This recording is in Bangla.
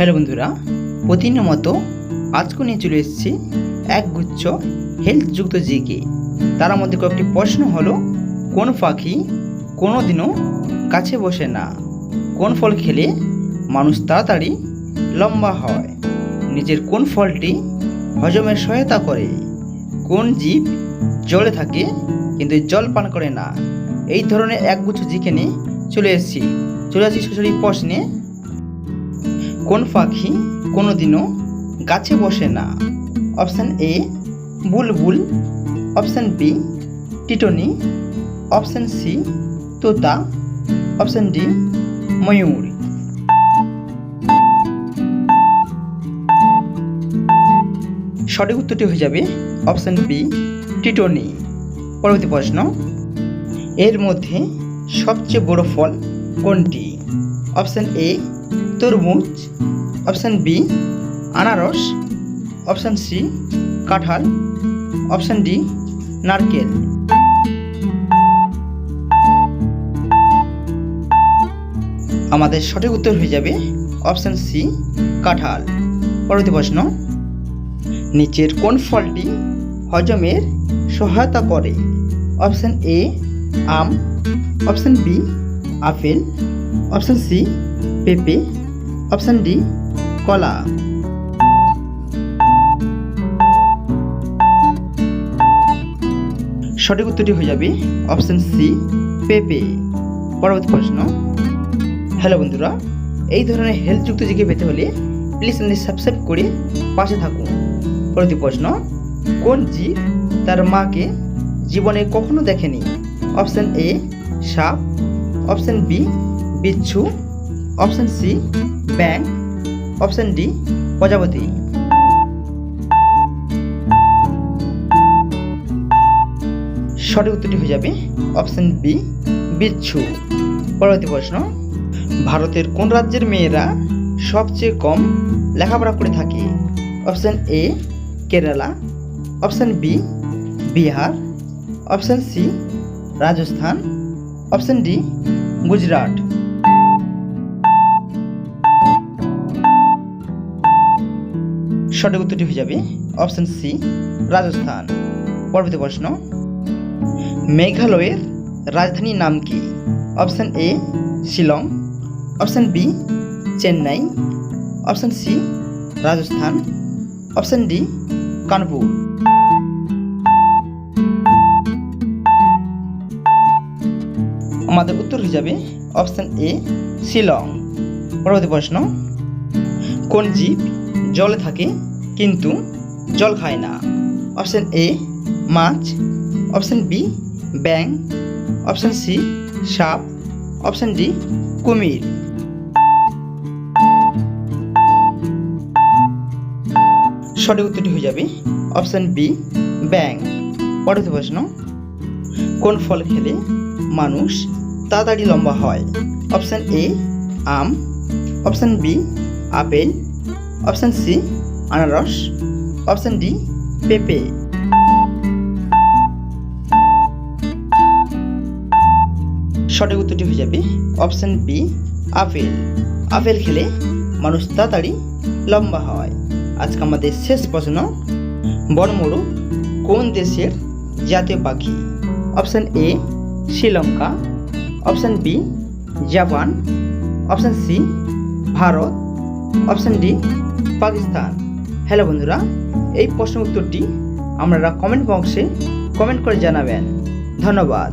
হ্যালো বন্ধুরা প্রতিদিনের মতো আজকে নিয়ে চলে এসেছি একগুচ্ছ হেলথযুক্ত জিকে তার মধ্যে কয়েকটি প্রশ্ন হলো, কোন পাখি কোনো দিনও গাছে বসে না? কোন ফল খেলে মানুষ তাড়াতাড়ি লম্বা হয়? নিজের কোন ফলটি হজমের সহায়তা করে? কোন জীব জলে থাকে কিন্তু জল পান করে না? এই ধরনের একগুচ্ছ জিকে নিয়ে চলে এসেছি। চলে আসছি সরাসরি প্রশ্নে কোন পাখি কোনোদিনও গাছে বসে না? অপশান এ, বুলবুল। অপশান বি, টিটনি। অপশান সি, তোতা। অপশান ডি, ময়ূর। সঠিক উত্তরটি হয়ে যাবে অপশান বি, টিটনি। পরবর্তী প্রশ্ন, এর মধ্যে সবচেয়ে বড় ফল কোনটি? অপশান এ তরমুজ অপশান বি আনারস অপশান সি কাঁঠাল অপশান ডি নারকেল। আমাদের সঠিক উত্তর হয়ে যাবে অপশান সি কাঁঠাল। পরবর্তী প্রশ্ন, নিচের কোন ফলটি হজমের সহায়তা করে? Option A um option B apple option C পেঁপে অপশান ডি কলা সঠিক উত্তরটি হয়ে যাবে অপশান সি পেঁপে। পরবর্তী প্রশ্ন। হ্যালো বন্ধুরা, এই ধরনের হেলথযুক্ত জিকে পেতে হলে প্লিজ চ্যানেলটি সাবস্ক্রাইব করে পাশে থাকুন। পরবর্তী প্রশ্ন, কোন জীব তার মাকে জীবনে কখনো দেখেনি? অপশান এ সাপ। অপশান বি বিচ্ছু। অপশান সি ব্যাং অপশান ডি, প্রজাপতি। সঠিক উত্তরটি হয়ে যাবে অপশান বি, বিচ্ছু। পরবর্তী প্রশ্ন, ভারতের কোন রাজ্যের মেয়েরা সবচেয়ে কম লেখাপড়া করে থাকে? Option A, Kerala. Option B, Bihar. Option C, Rajasthan. Option D, Gujarat. সঠিক উত্তরটি হয়ে যাবে অপশান সি, রাজস্থান। পরবর্তী প্রশ্ন, মেঘালয়ের রাজধানীর নাম কি? Option A, Shillong. Option B, Chennai. Option C, Rajasthan. Option D, Kanpur. আমাদের উত্তর হয়ে যাবে অপশান এ, শিলং। পরবর্তী প্রশ্ন, কোন জীব জলে থাকে? কিন্তু জল খায় না। অপশান এ মাছ। অপশান বি ব্যাং অপশান সি সাপ। অপশান ডি কুমির। সঠিক উত্তরটি হয়ে যাবে অপশান বি ব্যাং পরবর্তী প্রশ্ন, কোন ফল খেলে মানুষ তাড়াতাড়ি লম্বা হয়? Option A um. Option B apple. Option C আনারস, অপশান ডি, পেঁপে। সঠিক উত্তরটি হয়ে যাবে অপশান বি, আপেল। আপেল খেলে মানুষ তাড়াতাড়ি লম্বা হয়। আজকে আমাদের শেষ প্রশ্ন, বনমরু কোন দেশের জাতীয় পাখি? Option A, Sri Lanka. Option B, Japan. Option C, Bharat. Option D, Pakistan. Hello বন্ধুরা এই প্রশ্ন উত্তরটি আপনারা কমেন্ট বক্সে কমেন্ট করে জানাবেন। ধন্যবাদ।